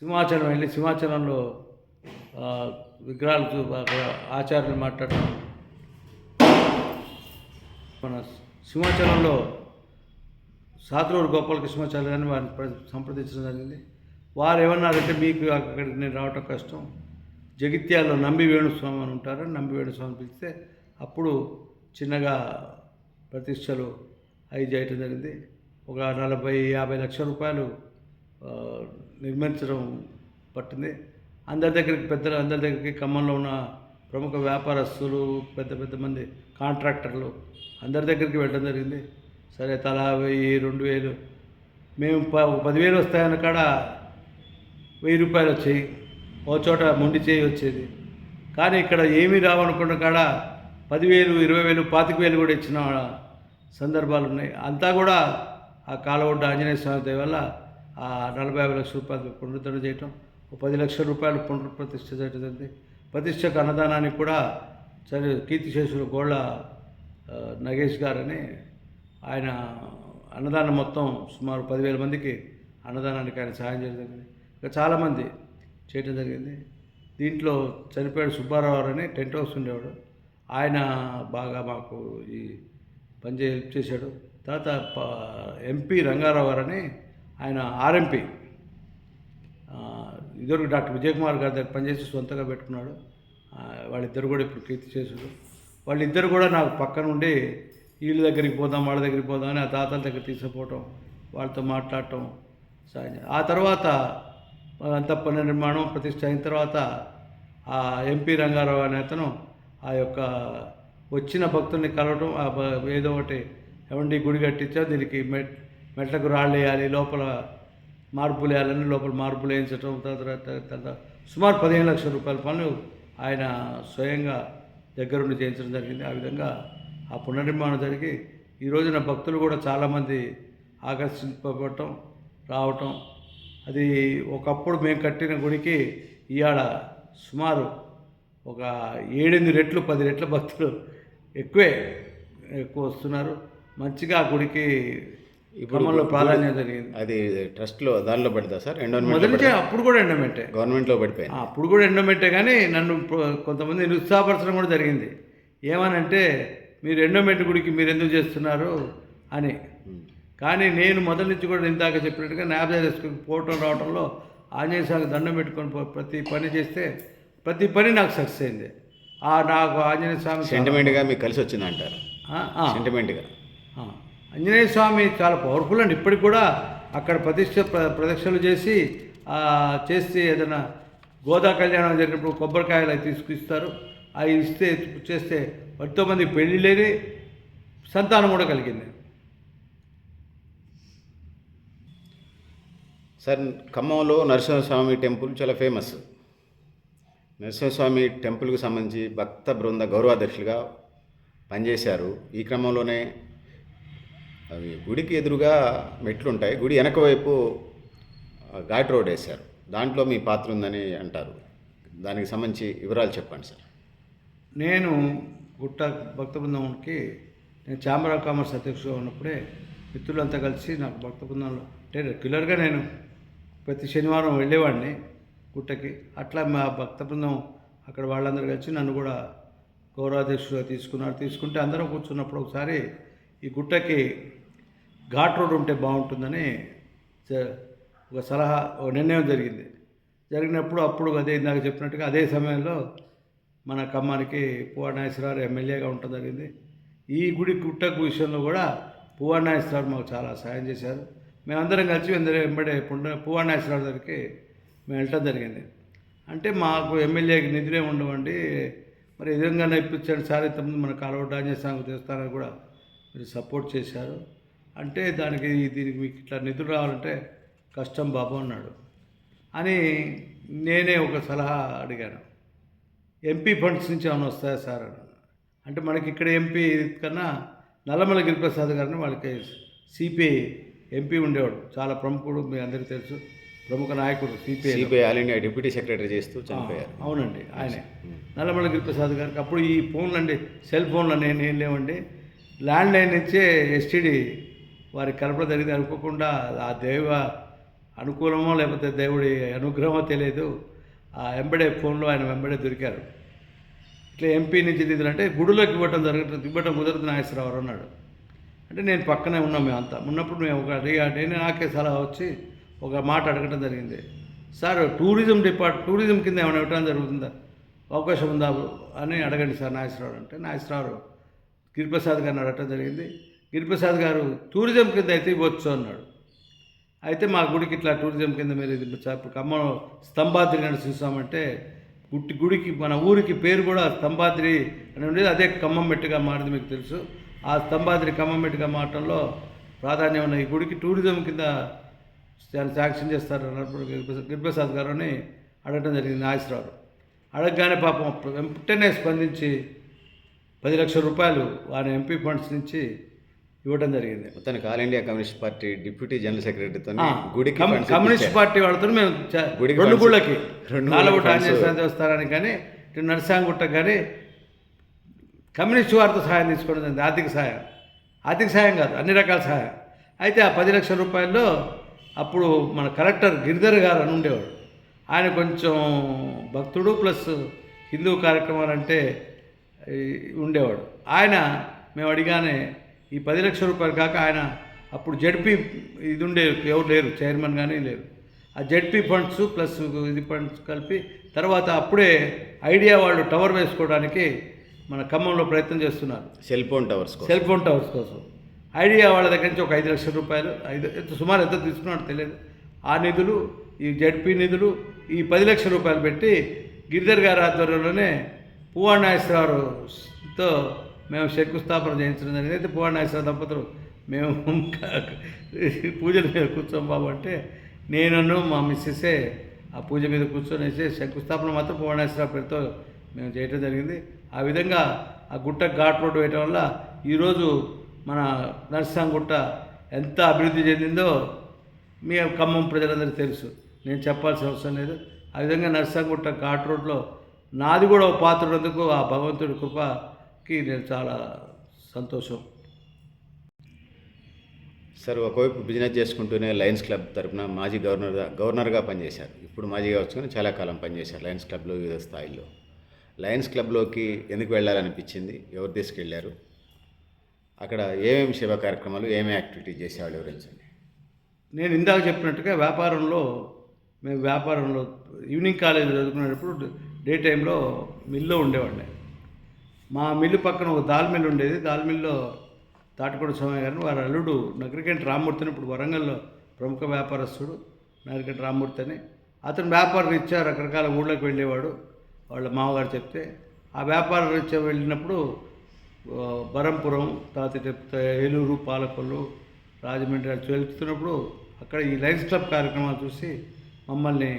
సింహాచలం వెళ్ళి సింహాచలంలో విగ్రహాలు ఆచార్యులు మాట్లాడటం. మన సింహాచలంలో సాతులూరు గోపాలకృష్ణాచార్య గారిని వారిని సంప్రదించడం జరిగింది. వారు ఏమన్నారంటే మీకు అక్కడికి నేను రావటం కష్టం. జగిత్యాలలో నంబి వేణుస్వామి అని ఉంటారు. నంబి వేణుస్వామి పిలిస్తే అప్పుడు చిన్నగా ప్రతిష్టలు అవి చేయటం జరిగింది. ఒక నలభై యాభై లక్షల రూపాయలు నిర్మించడం పట్టింది. అందరి దగ్గరికి పెద్దలు అందరి దగ్గరికి ఖమ్మంలో ఉన్న ప్రముఖ వ్యాపారస్తులు పెద్ద పెద్ద మంది కాంట్రాక్టర్లు అందరి దగ్గరికి వెళ్ళడం జరిగింది. సరే తలా వెయ్యి రెండు వేలు. మేము ప పదివేలు వస్తాయన్న కాడ వెయ్యి రూపాయలు వచ్చాయి. ఓ చోట మొండి చేయి వచ్చేది. కానీ ఇక్కడ ఏమీ రావనుకున్న కాడ పదివేలు ఇరవై వేలు పాతిక వేలు కూడా ఇచ్చిన సందర్భాలు ఉన్నాయి. అంతా కూడా ఆ కాలవడ్డ ఆంజనేయ స్వామి దయ వల్ల నలభై యాభై లక్షల రూపాయలు పునరుద్ధరణ చేయటం ఒక పది లక్షల రూపాయలు పునఃప్రతిష్ఠ చేయడం జరిగింది ప్రతిష్టకు అన్నదానానికి కూడా సరే కీర్తిశేషులు గోళ్ళ నగేష్ గారని ఆయన అన్నదానం మొత్తం సుమారు పదివేల మందికి అన్నదానానికి ఆయన సహాయం చేయడం జరిగింది. ఇంకా చాలామంది చేయడం జరిగింది. దీంట్లో చనిపోయాడు సుబ్బారావు అని టెంట్ హౌస్ ఉండేవాడు. ఆయన బాగా మాకు ఈ పనిచే హెల్ప్ చేశాడు. తర్వాత ప- ఎంపీ రంగారావు గారని ఆయన ఆర్ఎంపీ ఇద్దరు డాక్టర్ విజయకుమార్ గారి దగ్గర పనిచేసి సొంతగా పెట్టుకున్నాడు. వాళ్ళిద్దరు కూడా ఇప్పుడు కీర్తి చేసుడు. వాళ్ళిద్దరు కూడా నాకు పక్కన ఉండి వీళ్ళ దగ్గరికి పోదాం వాళ్ళ దగ్గరికి పోదాం అని ఆ తాతల దగ్గర తీసుకుపోవటం వాళ్ళతో మాట్లాడటం సాయం ఆ తర్వాత అంత పునర్నిర్మాణం ప్రతిష్ట అయిన తర్వాత ఆ ఎంపీ రంగారావు అనే అతను ఆ యొక్క వచ్చిన భక్తుల్ని కలవటం ఆ ఏదో ఒకటి ఎవండి గుడి కట్టించా దీనికి మెట్ మెట్లకు రాళ్ళు వేయాలి లోపల మార్పులు వేయాలని లోపల మార్పులు వేయించడం తర్వాత తర్వాత సుమారు పదిహేను లక్షల రూపాయల పనులు ఆయన స్వయంగా దగ్గరుండి చేయించడం జరిగింది. ఆ విధంగా ఆ పునర్నిర్మాణం జరిగి ఈ రోజున భక్తులు కూడా చాలామంది ఆకర్షింపబడటం రావటం అది ఒకప్పుడు మేము కట్టిన గుడికి ఇవాళ సుమారు ఒక ఏడెనిమిది రెట్లు పది రెట్ల భక్తులు ఎక్కువే ఎక్కువ వస్తున్నారు. మంచిగా ఆ గుడికి క్రమంలో ప్రాధాన్యత జరిగింది. అది ట్రస్ట్లో దానిలో పడుతుందా సార్? నుంచి అప్పుడు కూడా ఎండోమెంటే గవర్నమెంట్లో పడిపోయింది. అప్పుడు కూడా ఎండోమెంటే కానీ నన్ను కొంతమంది నిరుత్సాహపరచడం కూడా జరిగింది. ఏమనంటే మీరు ఎండోమెంట్ గుడికి మీరు ఎందుకు చేస్తున్నారు? అని. కానీ నేను మొదటి నుంచి కూడా ఇందాక చెప్పినట్టుగా నాబ్జా చేసుకుని పోవటం రావడంలో ఆంజనేయ స్వామికి దండం పెట్టుకొని ప్రతి పని చేస్తే ప్రతి పని నాకు సక్సెస్ అయింది. ఆ నాకు ఆంజనేయ స్వామి సెంటిమెంట్గా మీకు కలిసి వచ్చింది అంటారు ఆ, ఆ. సెంటిమెంట్గా ఆంజనేయ స్వామి చాలా పవర్ఫుల్ అండి. ఇప్పటికి కూడా అక్కడ ప్రతిష్ట ప్ర- ప్రదక్షిణలు చేసి చేసి ఏదైనా గోదా కళ్యాణం జరిగినప్పుడు కొబ్బరికాయలు అవి తీసుకుస్తారు. అవి ఇస్తే చేస్తే ఎంతో మంది పెళ్ళి లేని సంతానం కూడా కలిగింది. సార్ ఖమ్మంలో నరసింహస్వామి టెంపుల్ చాలా ఫేమస్ నరసింహస్వామి టెంపుల్కి సంబంధించి భక్త బృంద గౌరవాధ్యక్షులుగా పనిచేశారు. ఈ క్రమంలోనే అవి గుడికి ఎదురుగా మెట్లు ఉంటాయి గుడి వెనక వైపు ఘాట్ రోడ్ వేశారు. దాంట్లో మీ పాత్ర ఉందని అంటారు. దానికి సంబంధించి వివరాలు చెప్పండి సార్. నేను గుట్ట భక్త బృందంకి నేను ఛాంబర్ ఆఫ్ కామర్స్ అధ్యక్షుడు ఉన్నప్పుడే మిత్రులంతా కలిసి నాకు భక్త బృందంలో అంటే రెగ్యులర్గా నేను ప్రతి శనివారం వెళ్ళేవాడిని గుట్టకి. అట్లా మా భక్త బృందం అక్కడ వాళ్ళందరూ కలిసి నన్ను కూడా గౌరవాధ్యక్షుడిగా తీసుకున్నారు. తీసుకుంటే అందరం కూర్చున్నప్పుడు ఒకసారి ఈ గుట్టకి ఘాట్ రోడ్ ఉంటే బాగుంటుందని చ- ఒక సలహా ఒక నిర్ణయం జరిగింది. జరిగినప్పుడు అప్పుడు అదే ఇందాక చెప్పినట్టుగా అదే సమయంలో మన ఖమ్మానికి పువ్వానాయేశ్వరరావు ఎమ్మెల్యేగా ఉండటం జరిగింది. ఈ గుడి గుట్టకు విషయంలో కూడా పువ్వానాయేశ్వరరావు మాకు చాలా సాయం చేశారు. మేమందరం కలిసి అందరూ వెంబడే పుండ పువ్వానాయేశ్వరరావు దగ్గరికి మేము వెళ్ళటం జరిగింది. అంటే మాకు ఎమ్మెల్యేకి నిధులే ఉండవండి. మరి ఏ విధంగా ఇప్పించండి సార్ ఇంతకుముందు మన కాలువ ఆంజనేయ దేవస్థానానికి కూడా మీరు సపోర్ట్ చేశారు. అంటే దానికి దీనికి మీకు ఇట్లా నిధులు రావాలంటే కష్టం బాబు అన్నాడు. అని నేనే ఒక సలహా అడిగాను. ఎంపీ ఫండ్స్ నుంచి ఏమైనా వస్తాయా సార్ అని. అంటే మనకి ఇక్కడ ఎంపీ కన్నా నల్లమల గిరిప్రసాద్ గారిని వాళ్ళకి సిపిఐ ఎంపీ ఉండేవాడు. చాలా ప్రముఖుడు మీ అందరికీ తెలుసు. ప్రముఖ నాయకుడు CPI. CPI all India deputy secretary చేస్తూ చనిపోయారు. అవునండి ఆయనే. నల్లమల గిరిప్రసాద్ గారికి అప్పుడు ఈ ఫోన్లు అండి సెల్ ఫోన్లు నేను ఏం లేవండి. ల్యాండ్ లైన్ నుంచే ఎస్టీడీ వారికి కలపడం జరిగింది. అనుకోకుండా ఆ దైవ అనుకూలమో లేకపోతే దేవుడి అనుగ్రహమో తెలియదు. ఆ ఎంబడే ఫోన్లో ఆయన వెంబడే దొరికారు. ఇట్లా ఎంపీ నుంచి దిద్దులంటే గుడిలోకి ఇవ్వటం జరుగుతుంది. ఇవ్వటం కుదరదు నాగేశ్వరరావు అన్నాడు. అంటే నేను పక్కనే ఉన్నాం మేమంతా ఉన్నప్పుడు మేము ఒక నేను నాకే సలహా వచ్చి ఒక మాట అడగటం జరిగింది. సార్ టూరిజం డిపార్ట్ టూరిజం కింద ఏమైనా ఇవ్వటం జరుగుతుందా? అవకాశం ఉందా అని అడగండి సార్ నాగేశ్వరరావు అంటే నాగేశ్వరరావు గిరిప్రసాద్ గారిని అడగటం జరిగింది. గిరిప్రసాద్ గారు టూరిజం కింద అయితే ఇవ్వచ్చు అన్నాడు. అయితే మా గుడికి ఇట్లా టూరిజం కింద మీరు ఇది ఇప్పుడు ఖమ్మం స్తంభాద్రి చూసామంటే గుట్టి గుడికి మన ఊరికి పేరు కూడా స్తంభాద్రి అని ఉండేది. అదే ఖమ్మం మెట్టుగా మారింది మీకు తెలుసు. ఆ స్తంభాద్రి ఖమ్మం మెట్టుగా మారటంలో ప్రాధాన్యం ఉన్న ఈ గుడికి టూరిజం కింద చాలా శాంక్షన్ చేస్తారు అన్నప్పుడు గిరిప్రసాద్ గారు అని అడగటం జరిగింది. నాగేశ్వరరావు అడగగానే పాపం వెంటనే స్పందించి పది లక్షల రూపాయలు ఆయన ఎంపీ ఫండ్స్ నుంచి ఇవ్వడం జరిగింది. మొత్తానికి all India communist party deputy general సెక్రటరీతో funds communist. Party వాళ్ళతో మేము గుడికి రెండు గుళ్ళకి. రెండు నాలుగుట ఆంజనేయ దేవస్థానానికి కానీ ఇటు నరసింహగుట్టకు కానీ కమ్యూనిస్ట్ వారితో సహాయం తీసుకోవడం జరిగింది ఆర్థిక సహాయం. ఆర్థిక సహాయం కాదు అన్ని రకాల సహాయం. అయితే ఆ పది లక్షల రూపాయల్లో అప్పుడు మన కలెక్టర్ గిరిధర్ గారు అని ఉండేవాడు. ఆయన కొంచెం భక్తుడు ప్లస్ హిందూ కార్యక్రమాలు అంటే ఉండేవాడు. ఆయన మేము అడిగానే ఈ పది లక్షల రూపాయలు కాక ఆయన అప్పుడు జడ్పీ ఇది ఉండే ఎవరు లేరు చైర్మన్ కానీ లేరు. ఆ జడ్పీ ఫండ్స్ ప్లస్ ఇది ఫండ్స్ కలిపి తర్వాత అప్పుడే ఐడియా వాళ్ళు టవర్ వేసుకోవడానికి మన ఖమ్మంలో ప్రయత్నం చేస్తున్నారు. Cell phone towers cell phone towers కోసం. ఐడియా వాళ్ళ దగ్గర నుంచి ఒక ఐదు లక్షల రూపాయలు ఐదు సుమారు ఎంత తీసుకున్నాడో తెలియదు. ఆ నిధులు ఈ జడ్పీ నిధులు ఈ పది లక్షల రూపాయలు పెట్టి గిరిధర్ గారి ఆధ్వర్యంలోనే పువ్వాడ మేము శంకుస్థాపన చేయించడం జరిగింది. అయితే పువ్వాడ దంపతులు మేము పూజల మీద కూర్చోం బాబు అంటే నేను మా మిస్సెసే ఆ పూజ మీద కూర్చొనేసి శంకుస్థాపన మాత్రం పువ్వాడ పేరుతో మేము చేయటం జరిగింది. ఆ విధంగా ఆ గుట్ట ఘాట్ రోడ్డు వేయటం వల్ల ఈరోజు మన నరసింహ గుట్ట ఎంత అభివృద్ధి చెందిందో మీ ఖమ్మం ప్రజలందరికీ తెలుసు. నేను చెప్పాల్సిన అవసరం లేదు. ఆ విధంగా నరసింహగుట్ట ఘాట్ రోడ్లో నాది కూడా ఒక పాత్ర ఉన్నందుకు ఆ భగవంతుడి కృపకి నేను చాలా సంతోషం. సార్ ఒకవైపు బిజినెస్ చేసుకుంటూనే లయన్స్ క్లబ్ తరపున మాజీ గవర్నర్గా గవర్నర్గా పనిచేశారు. ఇప్పుడు మాజీగా వచ్చుకొని చాలా కాలం పనిచేశారు లయన్స్ క్లబ్లో వివిధ స్థాయిల్లో. లయన్స్ క్లబ్లోకి ఎందుకు వెళ్ళాలనిపించింది? ఎవరు తీసుకెళ్ళారు అక్కడ ఏమేమి సేవా కార్యక్రమాలు ఏమేమి యాక్టివిటీస్ చేసేవాళ్ళు వివరించండి నేను ఇందాక చెప్పినట్టుగా వ్యాపారంలో మేము వ్యాపారంలో ఈవినింగ్ కాలేజ్ చదువుకునేటప్పుడు డే టైంలో మిల్లో ఉండేవాడిని. మా మిల్లు పక్కన ఒక దాల్ మిల్ ఉండేది. దాల్ మిల్లో తాటికొండ స్వామి గారిని వారి అల్లుడు నగరికంటి రామ్మూర్తిని ఇప్పుడు వరంగల్లో ప్రముఖ వ్యాపారస్తుడు నగరికంటి రామ్మూర్తి అని. అతను వ్యాపార రీత్యా రకరకాల ఊళ్ళకి వెళ్ళేవాడు. వాళ్ళ మామగారు చెప్తే ఆ వ్యాపార రీత్యా వెళ్ళినప్పుడు బరంపురం తాత ఏలూరు పాలకొల్లు రాజమండ్రి వెళ్తున్నప్పుడు అక్కడ ఈ లైన్స్ క్లబ్ కార్యక్రమాలు చూసి మమ్మల్ని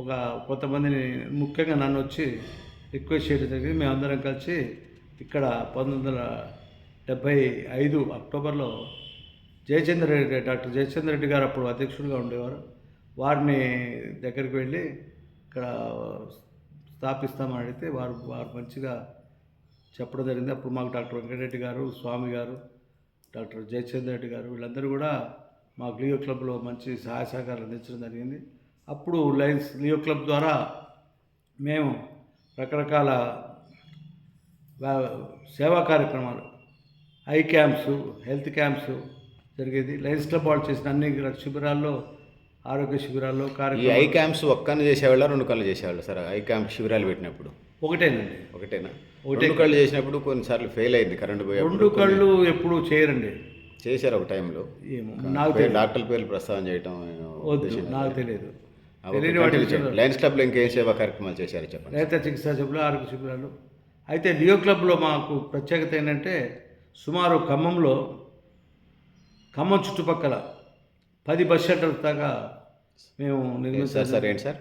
ఒక కొంతమందిని ముఖ్యంగా నన్ను వచ్చి రిక్వెస్ట్ చేయడం జరిగింది. మేమందరం కలిసి ఇక్కడ పంతొమ్మిది వందల డెబ్భై ఐదు అక్టోబర్లో జయచంద్ర రెడ్డి డాక్టర్ జయచంద్ర రెడ్డి గారు అప్పుడు అధ్యక్షుడిగా ఉండేవారు. వారిని దగ్గరికి వెళ్ళి ఇక్కడ స్థాపిస్తామని అడిగితే వారు వారు మంచిగా చెప్పడం జరిగింది. అప్పుడు మాకు డాక్టర్ వెంకటరెడ్డి గారు స్వామి గారు డాక్టర్ జయచంద్ర రెడ్డి గారు వీళ్ళందరూ కూడా మాకు లియో క్లబ్లో మంచి సహాయ సహకారాలు అందించడం జరిగింది. అప్పుడు లయన్స్ లియో క్లబ్ ద్వారా మేము రకరకాల సేవా కార్యక్రమాలు ఐ క్యాంప్స్ హెల్త్ క్యాంప్స్ జరిగేది. లయన్స్ క్లబ్ వాళ్ళు చేసిన అన్ని శిబిరాల్లో ఆరోగ్య శిబిరాల్లో ఈ కార్యక్రమాలు. ఐ క్యాంప్స్ ఒక్కను చేసేవాళ్ళ రెండు కళ్ళు చేసేవాళ్ళు సార్? ఐ క్యాంప్ శిబిరాలు పెట్టినప్పుడు? ఒకటేనండి. ఒకటేనా? ఒకటే. కళ్ళు చేసినప్పుడు కొన్నిసార్లు ఫెయిల్ అయింది కరెంట్ పోయేప్పుడు. రెండు కళ్ళు ఎప్పుడూ చేయరండి. చేశారు ఒక టైంలో. నాకు డాక్టర్ల పేర్లు ప్రస్తావన చేయటం నాకు తెలియదు లయన్స్ క్లబ్లో ఇంకేం సేవా కార్యక్రమాలు చేశారు చెప్పండి. రైత చికిత్సా శిబిరాలు ఆరోగ్య శిబిరాలు అయితే లియో క్లబ్లో మాకు ప్రత్యేకత ఏంటంటే సుమారు ఖమ్మంలో ఖమ్మం చుట్టుపక్కల పది బస్ షెల్టర్స్ దాకా మేము సార్ నిర్మించాం సార్ ఏంటి sir?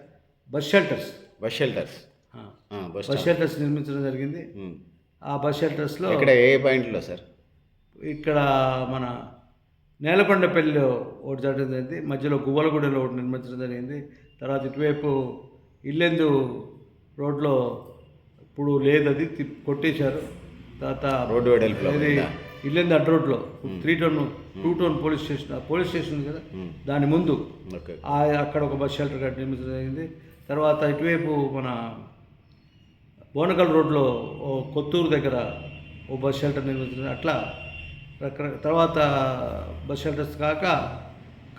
Bus shelters. Bus shelters. Bus shelters నిర్మించడం జరిగింది. ఆ బస్ షెల్టర్స్లో ఇక్కడ ఏ పాయింట్లో సార్? ఇక్కడ మన నేలకొండపల్లిలో ఒకటి జరగడం జరిగింది. మధ్యలో గువ్వలగూడలో ఒకటి నిర్మించడం జరిగింది. తర్వాత ఇటువైపు ఇల్లెందు రోడ్లో ఇప్పుడు లేదు అది కొట్టేశారు. తర్వాత రోడ్డు ఇది ఉందా? ఇల్లెందు అడ్డ రోడ్లో. Three town two town police station. Police station ఉంది కదా. దాని ముందు. అక్కడ ఒక బస్ షెల్టర్ కట్టి నిర్మించడం జరిగింది. తర్వాత ఇటువైపు మన బోనకల్ రోడ్లో ఓ కొత్తూరు దగ్గర ఓ బస్ షెల్టర్ నిర్మించడం అట్లా తర్వాత బస్ షెల్టర్స్ కాక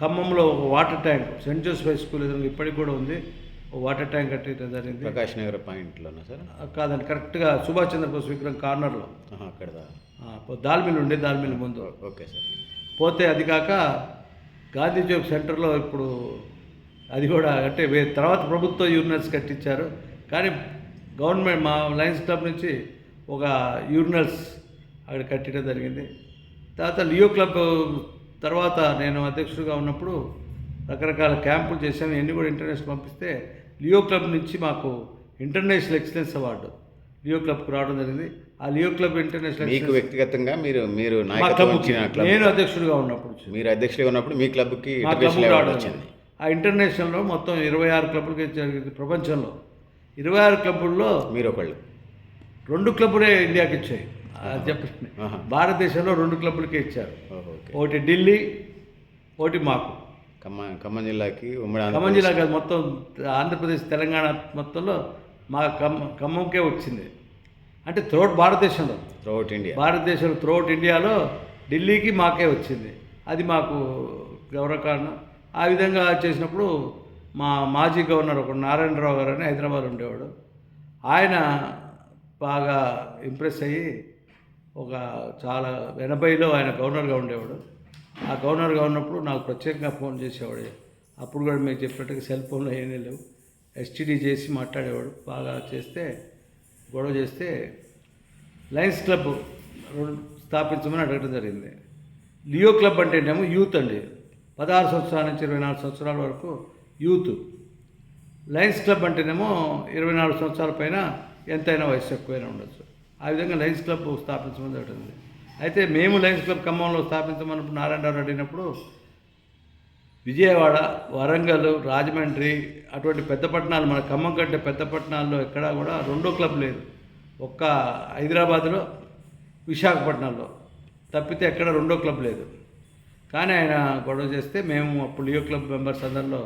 ఖమ్మంలో ఒక water tank saint Joseph high school ఎదురుగా ఇప్పటికి కూడా ఉంది. వాటర్ ట్యాంక్ కట్టడం జరిగింది. ప్రకాష్ నగర్ పాయింట్లోనా సార్? కాదండి కరెక్ట్గా సుభాష్ చంద్రబోస్ విగ్రహం కార్నర్లో. ఆహా, అక్కడదా? దాల్మిల్ ఉండే దాల్మిల్ ముందు. Okay sir. పోతే అది కాక గాంధీ చౌక్ సెంటర్లో ఇప్పుడు అది కూడా అంటే వే- తర్వాత ప్రభుత్వ యూరినల్స్ కట్టించారు. కానీ గవర్నమెంట్ మా లయన్స్ క్లబ్ నుంచి ఒక యూరినల్స్ అక్కడ కట్టడం జరిగింది. తర్వాత లియో క్లబ్ తర్వాత నేను అధ్యక్షుడిగా ఉన్నప్పుడు రకరకాల క్యాంపులు చేశాము ఎన్ని కూడా ఇంటర్నేషనల్ పంపిస్తే లియో క్లబ్ నుంచి మాకు ఇంటర్నేషనల్ ఎక్సలెన్స్ అవార్డు లియో క్లబ్కు రావడం జరిగింది. ఆ లియో క్లబ్ ఇంటర్నేషనల్ మీకు వ్యక్తిగతంగా మీరు మీరు నేను అధ్యక్షుడిగా ఉన్నప్పుడు. మీరు అధ్యక్షులుగా ఉన్నప్పుడు మీ క్లబ్కి వచ్చింది. ఆ ఇంటర్నేషనల్లో మొత్తం ఇరవై ఆరు క్లబ్లకి జరిగింది ప్రపంచంలో ఇరవై ఆరు క్లబ్బుల్లో మీరు ఒకళ్ళు. రెండు క్లబ్బులే ఇండియాకి ఇచ్చాయి చెప్పండి. భారతదేశంలో రెండు క్లబ్బులకే ఇచ్చారు. ఒకటి ఢిల్లీ ఒకటి మాకు. ఖమ్మం ఖమ్మం జిల్లాకి ఉమ్మడి ఖమ్మం జిల్లా కాదు మొత్తం ఆంధ్రప్రదేశ్ తెలంగాణ మొత్తంలో మా ఖమ్మం ఖమ్మంకే వచ్చింది. అంటే త్రోట్ భారతదేశంలో. Throughout India. భారతదేశంలో త్రూఅవుట్ ఇండియాలో ఢిల్లీకి మాకే వచ్చింది. అది మాకు గౌరవకారణం ఆ విధంగా చేసినప్పుడు మా మాజీ గవర్నర్ ఒక నారాయణరావు గారు అని హైదరాబాద్ ఉండేవాడు. ఆయన బాగా ఇంప్రెస్ అయ్యి ఒక చాలా ఎనభైలో ఆయన గవర్నర్గా ఉండేవాడు. ఆ గవర్నర్గా ఉన్నప్పుడు నాకు ప్రత్యేకంగా ఫోన్ చేసేవాడు. అప్పుడు కూడా మీకు చెప్పినట్టుగా సెల్ ఫోన్లో ఏమీ లేవు ఎస్టీడీ చేసి మాట్లాడేవాడు. బాగా చేస్తే గొడవ చేస్తే లయన్స్ క్లబ్ రెండు స్థాపించమని అడగడం జరిగింది. లియో క్లబ్ అంటేనేమో యూత్ అండి. పదహారు సంవత్సరాల నుంచి ఇరవై నాలుగు సంవత్సరాల వరకు యూత్. లయన్స్ క్లబ్ అంటేనేమో ఇరవై నాలుగు సంవత్సరాల పైన ఎంతైనా వయసు ఎక్కువైనా ఉండొచ్చు. ఆ విధంగా లయన్స్ క్లబ్ స్థాపించమని జరుగుతుంది. అయితే మేము లయన్స్ క్లబ్ ఖమ్మంలో స్థాపించమన్నప్పుడు నారాయణరావు అడిగినప్పుడు విజయవాడ వరంగల్ రాజమండ్రి అటువంటి పెద్ద పట్టణాలు మన ఖమ్మం కంటే పెద్ద పట్టణాల్లో ఎక్కడా కూడా రెండో క్లబ్ లేదు. ఒక్క హైదరాబాద్లో విశాఖపట్నంలో తప్పితే ఎక్కడ రెండో క్లబ్ లేదు. కానీ ఆయన గొడవ చేస్తే మేము అప్పుడు లియో క్లబ్ మెంబర్స్ అందరిలో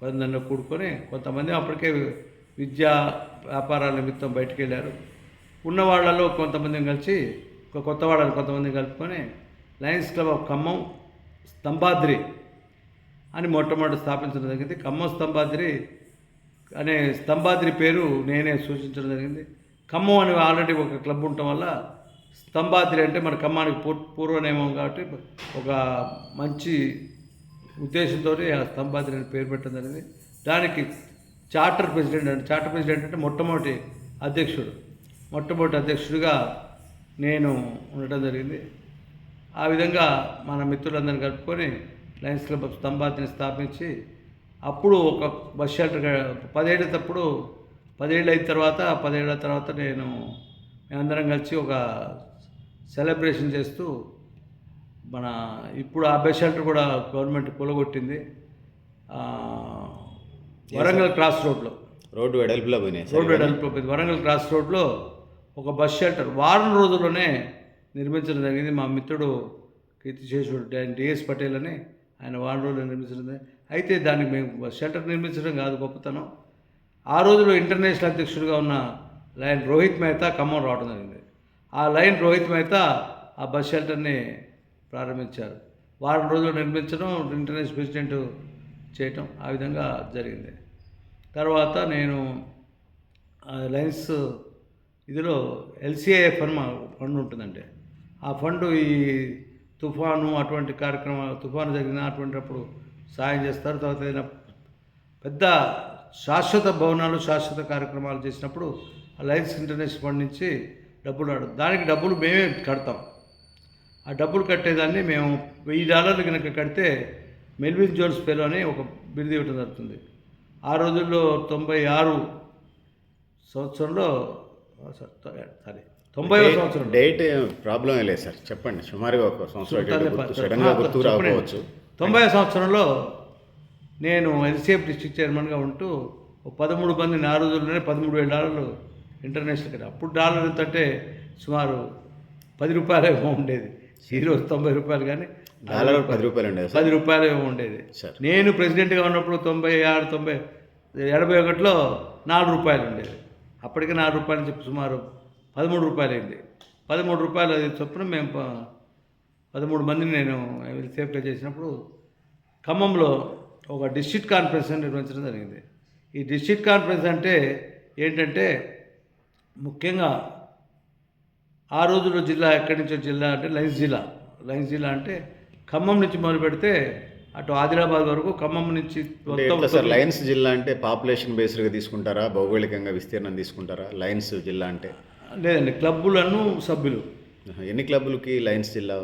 కొందరిలో కూడుకొని కొంతమంది అప్పటికే విద్యా వ్యాపారాల నిమిత్తం బయటకు వెళ్ళారు ఉన్న వాళ్ళలో కొంతమందిని కలిసి ఒక కొత్త వాళ్ళని కొంతమందిని కలుపుకొని Lions Club of Khammam Stambhadri అని మొట్టమొదటి స్థాపించడం జరిగింది. ఖమ్మం స్తంభాద్రి అనే స్తంభాద్రి పేరు నేనే సూచించడం జరిగింది. ఖమ్మం అని ఆల్రెడీ ఒక క్లబ్ ఉండటం వల్ల స్తంభాద్రి అంటే మన ఖమ్మానికి పూర్ పూర్వనేమం కాబట్టి ఒక మంచి ఉద్దేశంతో ఆ స్తంభాద్రి అని పేరు పెట్టడం జరిగింది. దానికి చార్టర్ ప్రెసిడెంట్ అంటే చార్టర్ ప్రెసిడెంట్ అంటే మొట్టమొదటి అధ్యక్షుడు. మొట్టమొదటి అధ్యక్షుడిగా నేను ఉండటం జరిగింది. ఆ విధంగా మన మిత్రులందరిని కలుపుకొని లయన్స్ క్లబ్ స్తంభాతిని స్థాపించి అప్పుడు ఒక బస్ షెల్టర్ పదేళ్ళ తప్పుడు పదేళ్ళు అయిన తర్వాత పదేళ్ళ తర్వాత నేను మేమందరం కలిసి ఒక సెలబ్రేషన్ చేస్తూ మన ఇప్పుడు ఆ బస్ షెల్టర్ కూడా గవర్నమెంట్ కూలగొట్టింది. వరంగల్ క్రాస్ రోడ్లో. రోడ్డు వెడల్పులో పోయినాయి. రోడ్డు వెడల్పు అయిపోయింది. వరంగల్ క్రాస్ రోడ్లో ఒక బస్ షెల్టర్ వారం రోజుల్లోనే నిర్మించడం జరిగింది. మా మిత్రుడు కీర్తిశేషుడు డిఎస్ పటేల్ అని ఆయన వారం రోజులు నిర్మించడం అయితే దానికి మేము బస్ షెల్టర్ నిర్మించడం కాదు గొప్పతనం. ఆ రోజులో ఇంటర్నేషనల్ అధ్యక్షుడిగా ఉన్న లైన్ రోహిత్ మెహతా ఖమ్మం రావడం జరిగింది. ఆ లైన్ రోహిత్ మెహతా ఆ బస్ షెల్టర్ని ప్రారంభించారు. వారం రోజులు నిర్మించడం ఇంటర్నేషనల్ ప్రెసిడెంట్ చేయటం ఆ విధంగా జరిగింది. తర్వాత నేను ఆ లైన్స్ ఇదిలో ఎల్సిఐఎఫ్ ఫర్మ ఫండ్ ఉంటుందండి. ఆ ఫండ్ ఈ తుఫాను అటువంటి కార్యక్రమాలు తుఫాను జరిగిన అటువంటిప్పుడు సాయం చేస్తారు. తర్వాత ఏదైనా పెద్ద శాశ్వత భవనాలు శాశ్వత కార్యక్రమాలు చేసినప్పుడు ఆ లైన్స్ ఇంటర్నేషనల్ ఫండ్ నుంచి డబ్బులు ఆడు దానికి డబ్బులు మేమే కడతాం. ఆ డబ్బులు కట్టేదాన్ని మేము వెయ్యి డాలర్లు కనుక కడితే మెల్విన్ జోన్స్ పేరు అని ఒక బిరుదు జరుగుతుంది. ఆ రోజుల్లో తొంభై ఆరు సంవత్సరంలో సారీ తొంభై సంవత్సరం. డేట్ ప్రాబ్లం లేదు సార్. చెప్పండి. సుమారుగా ఒక సంవత్సరం తొంభై సంవత్సరంలో నేను ఎల్సీఎఫ్ డిస్ట్రిక్ట్ చైర్మన్గా ఉంటూ ఒక పదమూడు మందిని ఆ రోజుల్లోనే పదమూడు వేల డాలర్లు ఇంటర్నేషనల్ కదా అప్పుడు డాలర్ ఎంత అంటే సుమారు పది రూపాయలు ఏమో ఉండేది. ఈరోజు తొంభై రూపాయలు కానీ డాలర్ పది రూపాయలు ఉండేది పది రూపాయలు ఏమో ఉండేది. సార్. నేను ప్రెసిడెంట్గా ఉన్నప్పుడు తొంభై ఆరు తొంభై ఎనభై ఒకటిలో నాలుగు రూపాయలు ఉండేది. అప్పటికి నాలుగు రూపాయలు చెప్పి సుమారు పదమూడు రూపాయలు అయింది పదమూడు రూపాయలు అది చొప్పున మేము ప- పదమూడు మందిని నేను సేఫ్గా చేసినప్పుడు ఖమ్మంలో ఒక డిస్ట్రిక్ట్ కాన్ఫరెన్స్ నిర్వహించడం జరిగింది. ఈ డిస్ట్రిక్ట్ కాన్ఫరెన్స్ అంటే ఏంటంటే ముఖ్యంగా ఆ రోజుల్లో జిల్లా ఎక్కడి నుంచో జిల్లా అంటే లైన్స్ జిల్లా. లైన్స్ జిల్లా అంటే ఖమ్మం నుంచి మొదలు పెడితే అటు ఆదిలాబాద్ వరకు ఖమ్మం నుంచి సార్ లయన్స్ జిల్లా అంటే పాపులేషన్ బేస్డ్గా తీసుకుంటారా? భౌగోళికంగా విస్తీర్ణం తీసుకుంటారా? లయన్స్ జిల్లా అంటే? లేదండి క్లబ్బులను సభ్యులు. ఎన్ని క్లబ్బులకి లయన్స్ జిల్లా?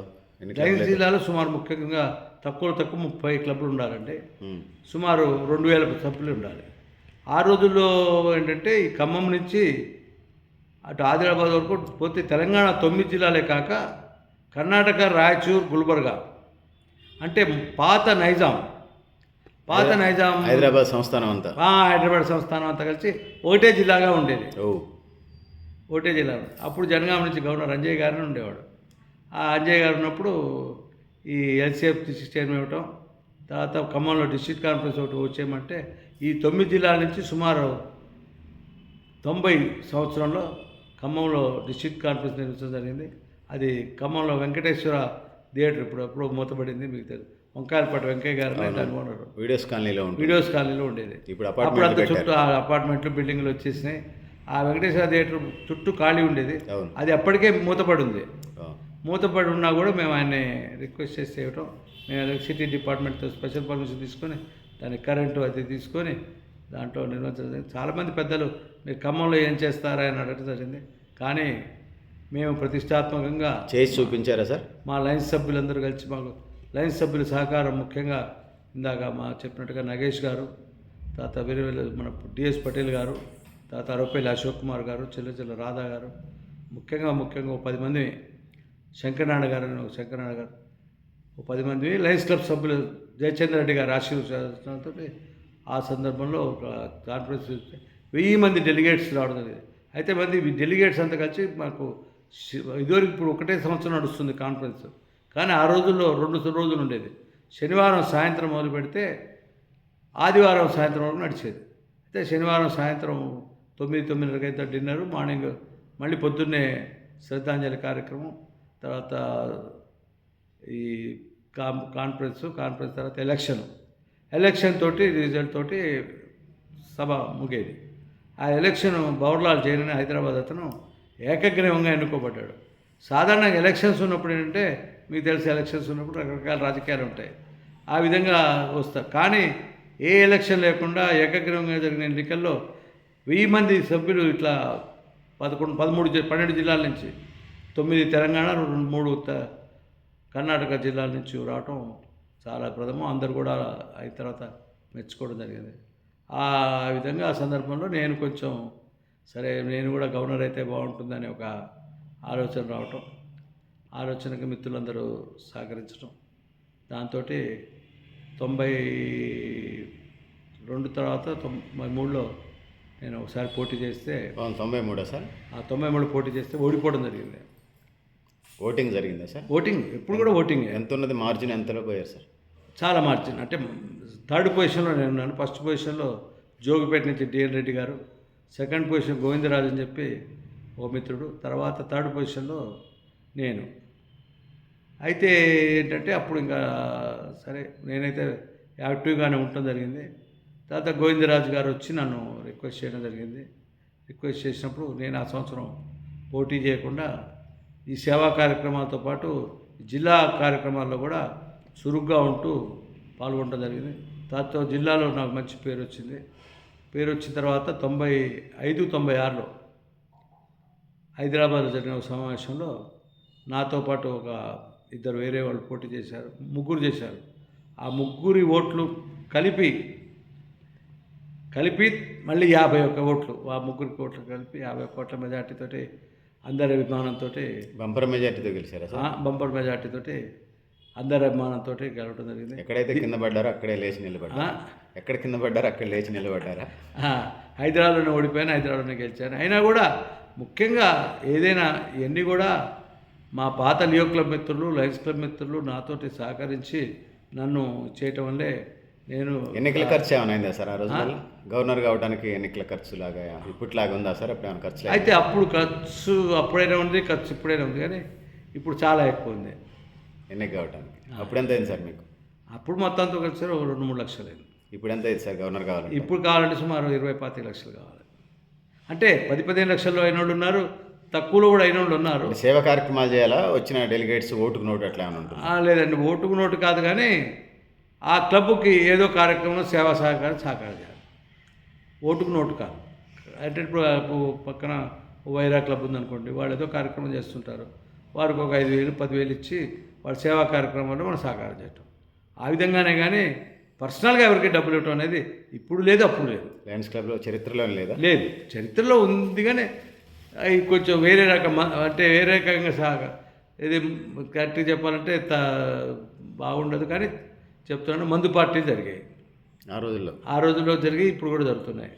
క్లబ్లు జిల్లాలో సుమారు ముఖ్యంగా తక్కువ తక్కువ ముప్పై క్లబ్లు ఉండాలంటే ఉమ్. సుమారు రెండు వేల సభ్యులు ఉండాలి. ఆ రోజుల్లో ఏంటంటే ఈ ఖమ్మం నుంచి అటు ఆదిలాబాద్ వరకు పోతే తెలంగాణ తొమ్మిది జిల్లాలే కాక కర్ణాటక రాయచూర్ గుల్బర్గా. అంటే పాత నైజాం పాత నైజాం హైదరాబాద్ సంస్థానం అంతా. హైదరాబాద్ సంస్థానం అంతా కలిసి ఒకటే జిల్లాగా ఉండేది. ఒకటే జిల్లా. అప్పుడు జనగామ నుంచి గవర్నర్ అంజయ్ గారిని ఉండేవాడు. ఆ అంజయ్ గారు ఉన్నప్పుడు ఈ ఎల్సీఎఫ్ చైర్మన్ ఇవ్వటం తర్వాత ఖమ్మంలో డిస్ట్రిక్ట్ కాన్ఫరెన్స్ ఒకటి వచ్చేయమంటే ఈ తొమ్మిది జిల్లాల నుంచి సుమారు తొంభై సంవత్సరంలో ఖమ్మంలో డిస్ట్రిక్ట్ కాన్ఫరెన్స్ నిర్వహించడం జరిగింది. అది ఖమ్మంలో వెంకటేశ్వర థియేటర్ ఇప్పుడు ఎప్పుడో మూతపడింది మీకు తెలుసు వంకాయలపాటి వెంకయ్య గారు దాని ఓనరు వీడియోస్ కాలనీలో ఉంటుంది. వీడియోస్ కాలనీలో ఉండేది. ఇప్పుడు అప్పుడు అంతా చుట్టూ ఆ అపార్ట్మెంట్లు బిల్డింగ్లు వచ్చేసినాయి. ఆ వెంకటేశ్వర థియేటర్ చుట్టూ ఖాళీ ఉండేది. అది అప్పటికే మూతపడి ఉంది. మూతపడి ఉన్నా కూడా మేము ఆయన్ని రిక్వెస్ట్ చేసి చేయటం. మేము ఎలక్ట్రిసిటీ డిపార్ట్మెంట్తో స్పెషల్ పర్మిషన్ తీసుకొని దానికి కరెంటు అది తీసుకొని దాంట్లో నిర్వహించడం. చాలామంది పెద్దలు మీరు ఖమ్మంలో ఏం చేస్తారా? అని అడగడం జరిగింది. కానీ మేము ప్రతిష్టాత్మకంగా చేసి చూపించారా సార్? మా లైన్స్ సభ్యులందరూ కలిసి మాకు లైన్స్ సభ్యుల సహకారం ముఖ్యంగా ఇందాక మా చెప్పినట్టుగా నగేష్ గారు తర్వాత వేరే మన డిఎస్ పటేల్ గారు తర్వాత అరవపల్లి అశోక్ కుమార్ గారు చెల్లచెల్ల రాధా గారు ముఖ్యంగా ముఖ్యంగా పది మంది శంకరనారాయణ గారు అని ఒక శంకరనారాయణ గారు ఒక పది మంది లయన్స్ క్లబ్ సభ్యులు జయచంద్ర రెడ్డి గారు ఆశీర్వచనంతో ఆ సందర్భంలో ఒక కాన్ఫరెన్స్ వెయ్యి మంది డెలిగేట్స్ రావడం జరిగింది. అయితే మంది డెలిగేట్స్ అంతా కలిసి మాకు ఇదివరకు ఇప్పుడు ఒకటే సంవత్సరం నడుస్తుంది కాన్ఫరెన్స్. కానీ ఆ రోజుల్లో రెండు రోజులు ఉండేది. శనివారం సాయంత్రం మొదలు పెడితే ఆదివారం సాయంత్రం వరకు నడిచేది. అయితే శనివారం సాయంత్రం తొమ్మిది తొమ్మిదిన్నరకి అయితే డిన్నర్ మార్నింగ్ మళ్ళీ పొద్దున్నే శ్రద్ధాంజలి కార్యక్రమం తర్వాత ఈ కా కాన్ఫరెన్స్ కాన్ఫరెన్స్ తర్వాత ఎలక్షన్. ఎలక్షన్ తోటి రిజల్ట్ తోటి సభ ముగేది ఆ ఎలక్షన్ బౌర్లాల్ జైన్ హైదరాబాద్ అతను ఏకగ్రీవంగా ఎన్నుకోబడ్డాడు. సాధారణంగా ఎలక్షన్స్ ఉన్నప్పుడు ఏంటంటే మీకు తెలిసి ఎలక్షన్స్ ఉన్నప్పుడు రకరకాల రాజకీయాలు ఉంటాయి. ఆ విధంగా వస్తారు. కానీ ఏ ఎలక్షన్ లేకుండా ఏకగ్రీవంగా జరిగిన ఎన్నికల్లో వెయ్యి మంది సభ్యులు ఇట్లా పదకొండు పదమూడు జి- పన్నెండు జిల్లాల నుంచి తొమ్మిది తెలంగాణ రెండు మూడు త- కర్ణాటక జిల్లాల నుంచి రావటం చాలా ప్రథమం. అందరు కూడా అయిన తర్వాత మెచ్చుకోవడం జరిగింది. ఆ విధంగా ఆ సందర్భంలో నేను కొంచెం సరే నేను కూడా గవర్నర్ అయితే బాగుంటుందని ఒక ఆలోచన రావటం ఆలోచనకి మిత్రులందరూ సహకరించడం దాంతో తొంభై రెండు తర్వాత తొంభై మూడులో నేను ఒకసారి పోటీ చేస్తే తొంభై మూడా సార్? ఆ తొంభై మూడు పోటీ చేస్తే ఓడిపోవడం జరిగింది. ఓటింగ్ జరిగిందా సార్? ఓటింగ్ ఎప్పుడు కూడా ఓటింగ్. ఎంత ఉన్నది మార్జిన్ ఎంతలో పోయారు సార్? చాలా మార్జిన్ అంటే థర్డ్ పొజిషన్లో నేను ఉన్నాను. ఫస్ట్ పొజిషన్లో జోగిపేట నుంచి డిఎన్ రెడ్డి గారు సెకండ్ పొజిషన్ గోవిందరాజు అని చెప్పి ఓ మిత్రుడు తర్వాత థర్డ్ పొజిషన్లో నేను. అయితే ఏంటంటే అప్పుడు ఇంకా సరే నేనైతే యాక్టివ్గానే ఉండటం జరిగింది. తర్వాత గోవిందరాజు గారు వచ్చి నన్ను రిక్వెస్ట్ చేయడం జరిగింది. రిక్వెస్ట్ చేసినప్పుడు నేను ఆ సంవత్సరం పోటీ చేయకుండా ఈ సేవా కార్యక్రమాలతో పాటు జిల్లా కార్యక్రమాల్లో కూడా చురుగ్గా ఉంటూ పాల్గొనడం జరిగింది. దాంతో జిల్లాలో నాకు మంచి పేరు వచ్చింది. పేరు వచ్చిన తర్వాత తొంభై ఐదు తొంభై ఆరులో హైదరాబాద్లో జరిగిన ఒక సమావేశంలో నాతో పాటు ఒక ఇద్దరు వేరే వాళ్ళు పోటీ చేశారు ముగ్గురు చేశారు. ఆ ముగ్గురి ఓట్లు కలిపి కలిపి మళ్ళీ యాభై ఒక్క ఓట్లు ఆ ముగ్గురికి ఓట్లు కలిపి యాభై ఒక్క ఓట్ల మెజార్టీతోటి అందరి అభిమానంతో బంపర్ మెజార్టీతో గెలిచారా బంపర్ మెజార్టీతోటి అందరి అభిమానంతో గెలవడం జరిగింది. ఎక్కడైతే కింద పడ్డారో అక్కడే లేచి నిలబడ్డారు. ఆ, ఎక్కడ కింద పడ్డారో అక్కడ లేచి నిలబడ్డారా? హైదరాబాద్లోనే ఓడిపోయాను హైదరాబాద్లోనే గెలిచాను. అయినా కూడా ముఖ్యంగా ఏదైనా ఇవన్నీ కూడా మా పాత లియో క్లబ్ మిత్రులు లయన్స్ క్లబ్ మిత్రులు నాతోటి సహకరించి నన్ను చేయటం వల్లే నేను ఎన్నికల ఖర్చు ఏమైనా అయిందా సార్ ఆ రోజుల్లో గవర్నర్ కావడానికి ఎన్నికల ఖర్చు లాగా ఇప్పటిలాగా ఉందా సార్? అప్పుడు ఏమైనా ఖర్చు అయితే అప్పుడు ఖర్చు అప్పుడైనా ఉంది ఖర్చు ఇప్పుడైనా ఉంది కానీ ఇప్పుడు చాలా ఎక్కువ ఉంది. ఎన్నిక కావడానికి అప్పుడు ఎంత అయింది సార్ మీకు? అప్పుడు మొత్తంతో కలిసి రెండు మూడు లక్షలు అయింది. ఇప్పుడు ఎంత సార్ గవర్నర్ కావాలంటే? ఇప్పుడు కావాలంటే సుమారు ఇరవై పాతిక లక్షలు కావాలి. అంటే పది పదిహేను లక్షల్లో అయిన వాళ్ళు ఉన్నారు తక్కువలో కూడా అయిన వాళ్ళు ఉన్నారు సేవా కార్యక్రమాలు చేయాలా? వచ్చిన డెలిగేట్స్ ఓటుకు నోటు అట్లా ఏమైనా ఉంటుంది? లేదండి ఓటుకు నోటు కాదు కానీ ఆ క్లబ్కి ఏదో కార్యక్రమంలో సేవా సహకారం సహకారం చేయాలి. ఓటుకు నోటు కాదు. అంటే ఇప్పుడు పక్కన వైరా క్లబ్ ఉందనుకోండి వాళ్ళు ఏదో కార్యక్రమం చేస్తుంటారు. వారికి ఒక ఐదు వేలు పదివేలు ఇచ్చి వాళ్ళ సేవా కార్యక్రమంలో మనం సహకారం చేయటం. ఆ విధంగానే కానీ పర్సనల్గా ఎవరికి డబ్బులు ఇవ్వటం అనేది ఇప్పుడు లేదు అప్పుడు లేదు. లయన్స్ క్లబ్లో చరిత్రలో లేదా? లేదు. చరిత్రలో ఉంది కానీ అవి కొంచెం వేరే రకం అంటే వేరే రకంగా సాగ. ఇది కరెక్ట్గా చెప్పాలంటే త బాగుండదు కానీ చెప్తున్నాను మందు పార్టీలు జరిగాయి. ఆ రోజుల్లో? ఆ రోజుల్లో జరిగి ఇప్పుడు కూడా జరుగుతున్నాయి.